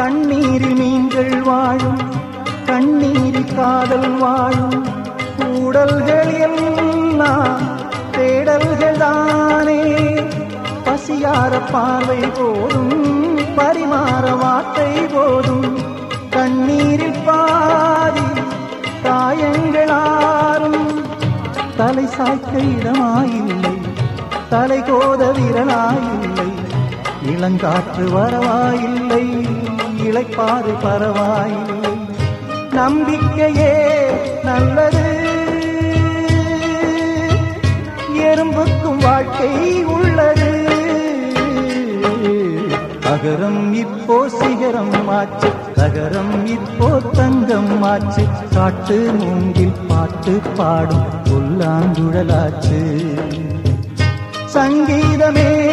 தண்ணீரில் மீன்கள் வாழும் கண்ணீரில் காதல் வாழும். கூடல்கள் எல்லாம் தேடல்கள் தானே. பசியார பார்வை போதும் பரிமாற வார்த்தை போதும். கண்ணீரில் பாதி காயங்களாரும் தலை சாய்க்க இடமாயில்லை தலை கோத விரலாயில்லை இளங்காற்று வரவாயில்லை. இழைப்பாது பரவாயில்லை. நம்பிக்கையே நல்லது. எறும்புக்கும் வாழ்க்கை உள்ளது. அகரம் இப்போ சிகரம் ஆச்சு. தகரம் இப்போ தங்கம் ஆச்சு. காட்டு மூங்கில் பாட்டு பாடும் புல்லாங்குழலாச்சு. சங்கீதமே